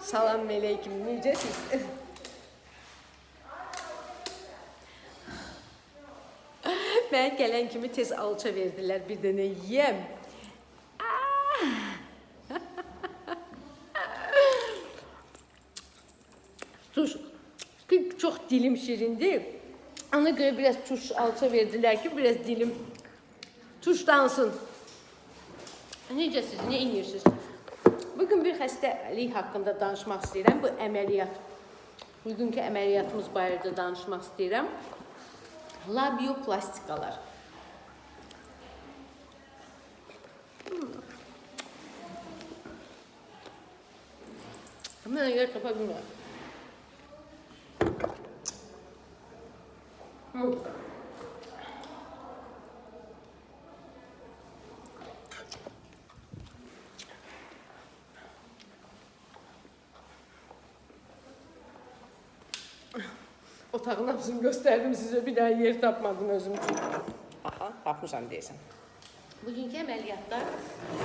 Salam aleyküm. Necəsiz? Mən gələn kimi tez alça verdilər, bir dənə yeyəm. Tuş, ki çok dilim şirindi. Ona göre biraz tuş alça verdiler ki biraz dilim tuşlansın. Necəsiz, nə edirsiniz? Bugün bir xəstəlik haqqında danışmaq istəyirəm. Bu əməliyyat. Bugünkü əməliyyatımız barədə danışmaq istəyirəm. Labioplastikalar. Mən yer tapa bilmirəm. Otağın hamısını gösterdim size bir daha yer tapmadım özüm için. Aha, tapmışam deyəsən. Bugünkü əməliyyatlar,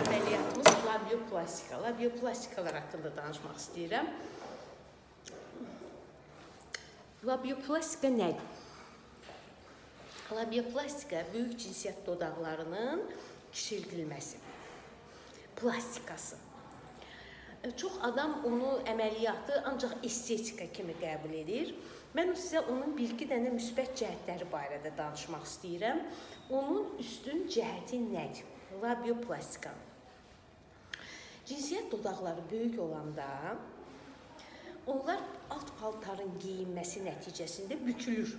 əməliyyatımız labioplastika. Labioplastikalar haqqında danışmaq istəyirəm. Labioplastika nədir? Labioplastika böyük cinsiyyət dodaqlarının kiçildilməsi. Plastikası. E, Çox adam onu əməliyyatı ancaq estetika kimi qəbul edir. Mən sizə onun bir-iki dənə müsbət cəhətləri barədə danışmaq istəyirəm. Onun üstün cəhəti nədir? Labioplastika. Cinsiyyət dodaqları böyük olanda onlar alt paltarın geyinməsi nəticəsində bükülür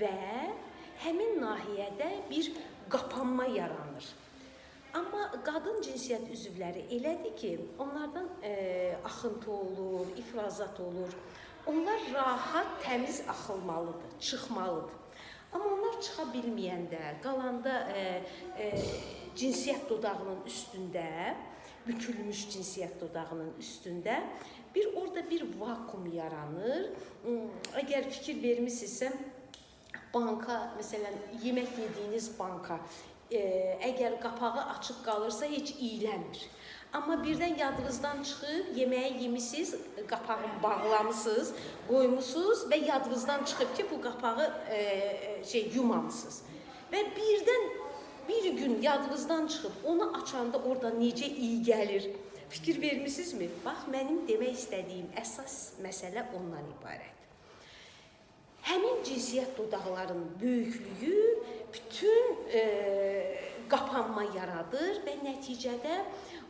və həmin nahiyədə bir qapanma yaranır. Amma qadın cinsiyyət üzvləri elədir ki, onlardan e, axıntı olur, ifrazat olur. Onlar rahat, təmiz axılmalıdır, çıxmalıdır. Amma onlar çıxa bilməyəndə, qalanda e, e, cinsiyyət dodağının üstündə, bükülmüş cinsiyyət dodağının üstündə bir orada bir vakuum yaranır. Hmm, Əgər fikir vermisinizsə, banka, məsələn, yemək yediyiniz banka e, əgər qapağı açıq qalırsa heç iylənmir. Amma birdən yadınızdan çıxıb yeməyi yemisiniz, qapağını bağlamısınız, qoymusunuz və yadınızdan çıxıb ki, bu qapağı e, e, şey yumamısınız. Və birdən bir gün yadınızdan çıxıb onu açanda orada necə iyi gəlir. Fikir vermisinizmi? Bax mənim demək istədiyim əsas məsələ ondan ibarətdir. Həmin cinsiyyət dodaqlarının böyüklüyü bütün e, qapanma yaradır və nəticədə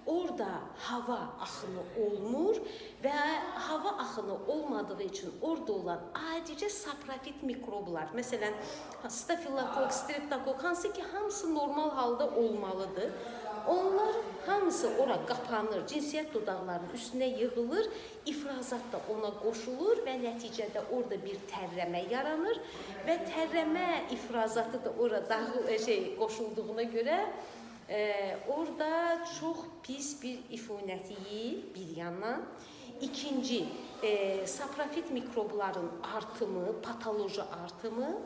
orada hava axını olmur və hava axını olmadığı üçün orada olan adicə saprofit mikroblar, məsələn, stafilokok, streptokok hansı ki, hamısı normal halda olmalıdır. Onlar hamısı ora qapanır, cinsiyyət dodaqlarının üstünə yığılır, ifrazat da ona qoşulur və nəticədə orada bir tərləmə yaranır və tərləmə ifrazatı da ora daxil e, şey qoşulduğuna görə e, orada çox pis bir ifunətiyi bir yandan İkinci, e, saprofit mikrobların artımı, patoloji artımı.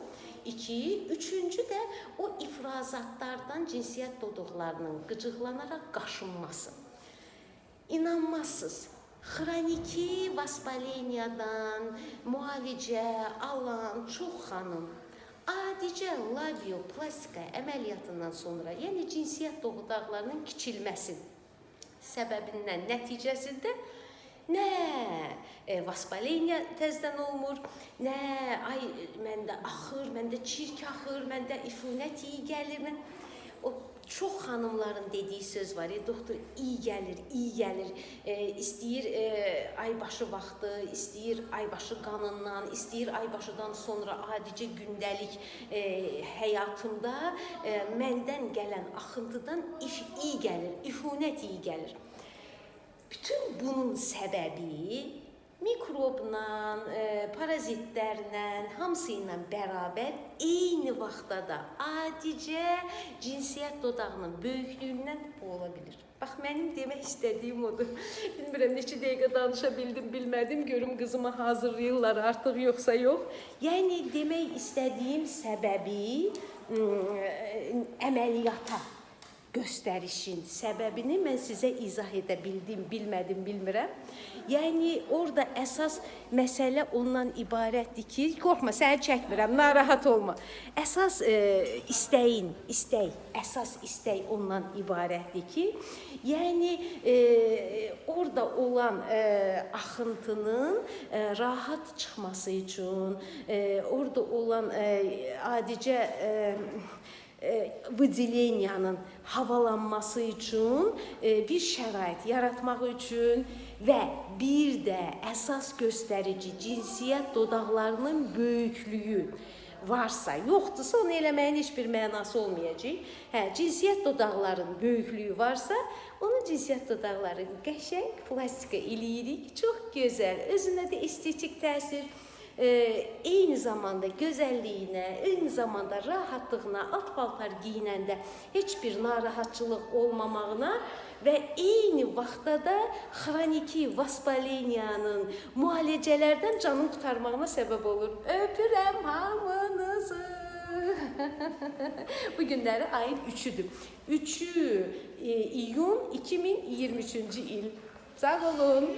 İki, üçüncü də o ifrazatlardan cinsiyyət doduqlarının qıcıqlanaraq qaşınması. İnanmazsınız. Xroniki vaspaleniyadan müalicə alan çox xanım adicə labioplastika əməliyyatından sonra, yəni cinsiyyət dodaqlarının kiçilməsi səbəbindən nəticəsində nə e, vaspaleniya təzədən olmur, nə ay məndə axır, məndə çirk axır, məndə ifunət iyi gəlir. Mən o çox xanımların dediyi söz var ya, doktor iyi gəlir, iyi gəlir. E, istəyir e, aybaşı vaxtı, istəyir aybaşı qanından, istəyir aybaşıdan sonra adicə gündəlik e, həyatımda e, məndən gələn axıntıdan if iyi gəlir, ifunət iyi gəlir. Bütün bunun səbəbi mikrobla, e, parazitlərlə, hamısı ilə bərabər eyni vaxtda da adicə cinsiyyət dodağının böyüklüyündən bu ola bilər. Bax mənim demək istədiyim odur. Bilmirəm neçə dəqiqə danışa bildim, bilmədim. Görüm qızıma hazırlayırlar artıq yoxsa yox. Yəni demək istədiyim səbəbi əməliyyata göstərişin səbəbini mən sizə izah edə bildim, bilmədim, bilmirəm. Yəni orada əsas məsələ ondan ibarətdir ki, qorxma, səni çəkmirəm, narahat olma. Əsas e, istəyin, istək, əsas istək ondan ibarətdir ki, yəni e, orada olan e, axıntının e, rahat çıxması üçün, e, orada olan e, adicə e, выделениyanın havalanması üçün e, bir şərait yaratmaq üçün və bir də əsas göstərici cinsiyyət dodaqlarının böyüklüyü varsa, yoxdursa onu eləməyin heç bir mənası olmayacaq. Hə, cinsiyyət dodaqlarının böyüklüyü varsa, onun cinsiyyət dodaqlarını qəşəng plastika eləyirik. Çox gözəl, özünə də estetik təsir e, eyni zamanda gözəlliyinə, eyni zamanda rahatlığına, alt paltar geyinəndə heç bir narahatçılıq olmamağına və eyni vaxtda da xroniki vaspaleniyanın müalicələrdən canın qurtarmağına səbəb olur. Öpürəm hamınızı. Bu günləri ayın 3-üdür. 3-ü e, iyun 2023-cü il. Sağ olun.